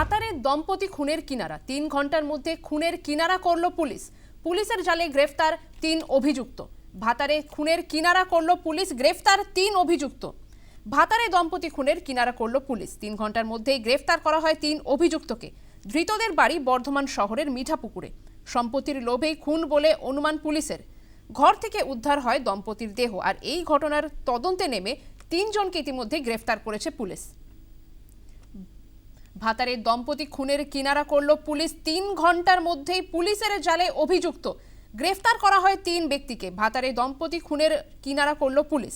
ভাতারে দম্পতি খুনের কিনারা। তিন ঘণ্টার মধ্যে খুনের কিনারা করল পুলিশ। পুলিশের জালে গ্রেফতার তিন অভিযুক্ত। ভাতারে খুনের কিনারা করল পুলিশ, গ্রেফতার তিন অভিযুক্ত। ভাতারে দম্পতি খুনের কিনারা করল পুলিশ। তিন ঘণ্টার মধ্যেই গ্রেফতার করা হয় তিন অভিযুক্তকে। ধৃতদের বাড়ি বর্ধমান শহরের মিঠাপুকুরে। সম্পত্তির লোভেই খুন বলে অনুমান পুলিশের। ঘর থেকে উদ্ধার হয় দম্পতির দেহ। আর এই ঘটনার তদন্তে নেমে তিনজনকে ইতিমধ্যে গ্রেফতার করেছে পুলিশ। ভাতারে দম্পতি খুনের কিনারা করল পুলিশ। তিন ঘণ্টার মধ্যেই পুলিশের জালে অভিযুক্ত। গ্রেফতার করা হয় তিন ব্যক্তিকে। ভাতারে দম্পতি খুনের কিনারা করল পুলিশ।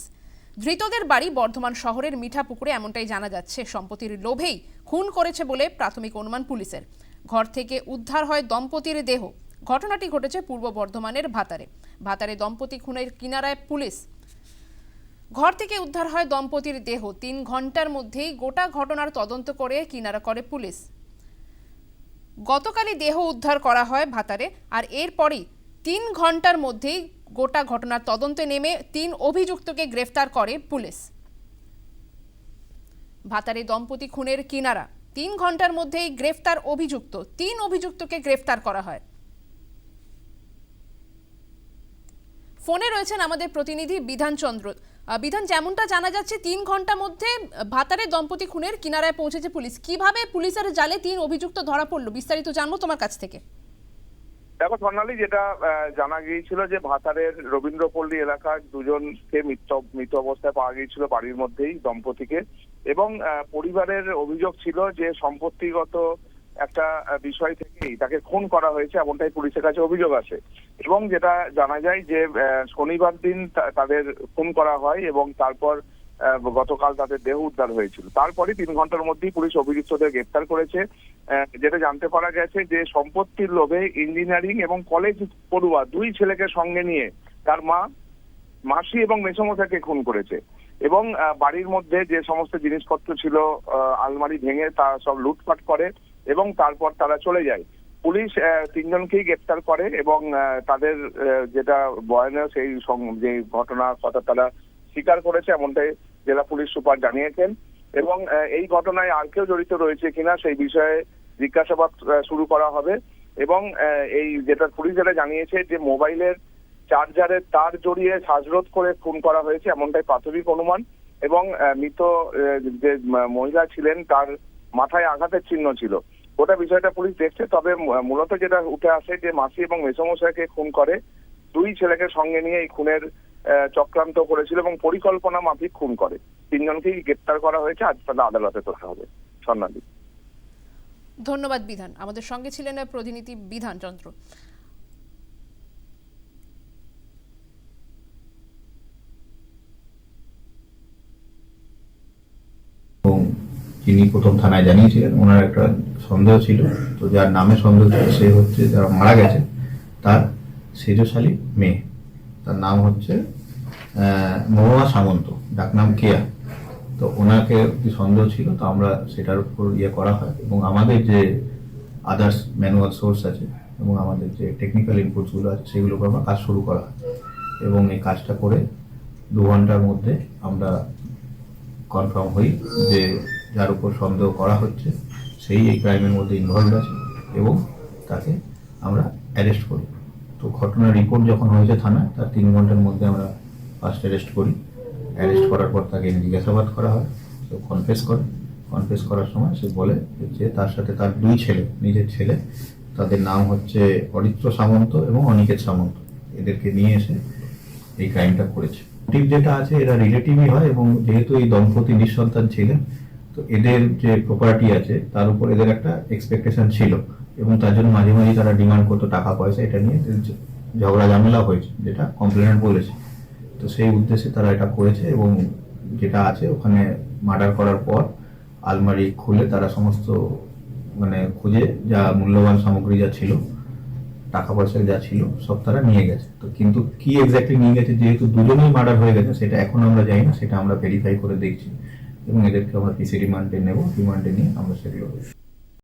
ধৃতদের বাড়ি বর্ধমান শহরের মিঠাপুকুরে, এমনটাই জানা যাচ্ছে। সম্পত্তির লোভেই খুন করেছে বলে প্রাথমিক অনুমান পুলিশের। ঘর থেকে উদ্ধার হয় দম্পতির দেহ। ঘটনাটি ঘটেছে পূর্ব বর্ধমানের ভাতারে। ভাতারে দম্পতি খুনের কিনারায় পুলিশ ঘর থেকে উদ্ধার হয় দম্পতির দেহ। তিন ঘণ্টার মধ্যেই গোটা ঘটনার তদন্ত করে কিনারা করে পুলিশ। গতকালই দেহ উদ্ধার করা হয় ভাতারে আর এরপরই তিন ঘণ্টার মধ্যেই গোটা ঘটনার তদন্তে নেমে তিন অভিযুক্তকে গ্রেফতার করে পুলিশ। ভাতারে দম্পতি খুনের কিনারা। তিন ঘণ্টার মধ্যেই গ্রেফতার অভিযুক্ত। তিন অভিযুক্তকে গ্রেফতার করা হয়। ফোনে রয়েছেন আমাদের প্রতিনিধি বিধানচন্দ্র। বিধান যেমনটা জানা যাচ্ছে, তিন ঘণ্টা মধ্যে ভাতারে দম্পতি খুনের কিনারায় পৌঁছেছে পুলিশ। কীভাবে পুলিশের জালে তিন অভিযুক্ত ধরা পড়ল? বিস্তারিত জানব তোমার কাছ থেকে। দেখো স্বর্ণালী যেটা জানা গিয়েছিল যে ভাতারের রবীন্দ্রপল্লী এলাকার দুজনকে মৃত মৃত অবস্থায় পাওয়া গিয়েছিল বাড়ির মধ্যেই দম্পতিকে এবং পরিবারের অভিযোগ ছিল যে সম্পত্তিগত একটা বিষয় থেকেই তাকে খুন করা হয়েছে, এমনটাই পুলিশের কাছে অভিযোগ আছে। এবং যেটা জানা যায় যে শনিবার দিন তাদের খুন করা হয় এবং তারপর গতকাল তাদের দেহ উদ্ধার হয়েছিল। তারপরে তিন ঘণ্টার মধ্যেই পুলিশ অভিযুক্তদের গ্রেপ্তার করেছে। যেটা জানতে পারা গেছে যে, সম্পত্তির লোভে ইঞ্জিনিয়ারিং এবং কলেজ পড়ুয়া দুই ছেলেকে সঙ্গে নিয়ে তার মা, মাসি এবং মেসমশাইকে খুন করেছে। এবং বাড়ির মধ্যে যে সমস্ত জিনিসপত্র ছিল আলমারি ভেঙে তা সব লুটপাট করে। এবং তারপর তারা চলে যায়। পুলিশ তিনজনকেই গ্রেপ্তার করে এবং তাদের যেটা বয়ানে সেই যে ঘটনার কথা তারা স্বীকার করেছে এমনটাই জেলা পুলিশ সুপার জানিয়েছেন এবং এই ঘটনায় আর কেউ জড়িত রয়েছে কিনা সেই বিষয়ে জিজ্ঞাসাবাদ শুরু করা হবে এবং এই যেটা পুলিশ যেটা জানিয়েছে যে মোবাইলের চার্জারের তার জড়িয়ে শ্বাসরোধ করে খুন করা হয়েছে এমনটাই প্রাথমিক অনুমান এবং মৃত যে মহিলা ছিলেন তার মাথায় আঘাতের চিহ্ন ছিল। গোটা বিষয়টা পুলিশ দেখছে। তবে মূলত যেটা উঠে আসে যে মাসি এবং মেসমশাইকে খুন করে। দুই ছেলেকে সঙ্গে নিয়ে এই খুনের চক্রান্ত করেছিল এবং পরিকল্পনা মাফিক খুন করে। তিনজনকেই গ্রেপ্তার করা হয়েছে। আজ তাদের আদালতে তোলা হবে। স্বর্ণালী। ধন্যবাদ বিধান। আমাদের সঙ্গে ছিলেন প্রতিনিধি বিধান চন্দ্র এবং যিনি প্রথম থানায় জানিয়েছিলেন, ওনার একটা সন্দেহ ছিল। তো যার নামে সন্দেহ ছিল, সে হচ্ছে যারা মারা গেছে, তার সেজশালী মেয়ে। তার নাম হচ্ছে মহুয়া সামন্ত ডাকনাম কেয়া। তো ওনাকে সন্দেহ ছিল, তো আমরা সেটার উপর ইয়ে করা হয়। এবং আমাদের যে আদার্স ম্যানুয়াল সোর্স আছে, এবং আমাদের যে টেকনিক্যাল ইনপুটসগুলো আছে উপর আমরা কাজ শুরু করা এবং এই কাজটা করে দু ঘণ্টার মধ্যে আমরা কনফার্ম হই যে যার উপর সন্দেহ করা হচ্ছে, সেই এই ক্রাইমের মধ্যে ইনভলভ আছে এবং তাকে আমরা অ্যারেস্ট করি। তো ঘটনার রিপোর্ট যখন হয়েছে থানায়, তার তিন ঘণ্টার মধ্যে আমরা ফার্স্ট অ্যারেস্ট করি। অ্যারেস্ট করার পর তাকে জিজ্ঞাসাবাদ করা হয় সে কনফেস করে। কনফেস করার সময় সে বলে যে তার সাথে তার দুই ছেলে, নিজের ছেলে, তাদের নাম হচ্ছে অরিত্র সামন্ত এবং অনিকেত সামন্ত। এদেরকে নিয়ে এসে এই ক্রাইমটা করেছে। মোটিভ যেটা আছে, এরা রিলেটিভই হয় এবং যেহেতু এই দম্পতি নিঃসন্তান ছিলেন তো এদের যে প্রপার্টি আছে, তার উপর এদের একটা এক্সপেকটেশন ছিল এবং তার জন্য মাঝে মাঝে তারা ডিমান্ড করতো টাকা পয়সা, এটা নিয়ে ঝগড়া ঝামেলা হয়েছে, যেটা কমপ্লেনেন্ট বলেছে। তো সেই উদ্দেশ্যে তারা এটা করেছে এবং যেটা আছে, ওখানে মার্ডার করার পর আলমারি খুলে তারা সমস্ত মানে খুঁজে যা মূল্যবান সামগ্রী যা ছিল, টাকা পয়সা যা ছিল, সব তারা নিয়ে গেছে। তো কিন্তু কি এক্স্যাক্টলি নিয়ে গেছে, যেহেতু দুজনেই মার্ডার হয়ে গেছে, সেটা এখন আমরা জানি না, সেটা আমরা ভেরিফাই করে দেখছি। এবং এদেরকে আমরা পিসি রিমান্ডে নেব রিমান্ডে নিয়ে আমরা সেগুলো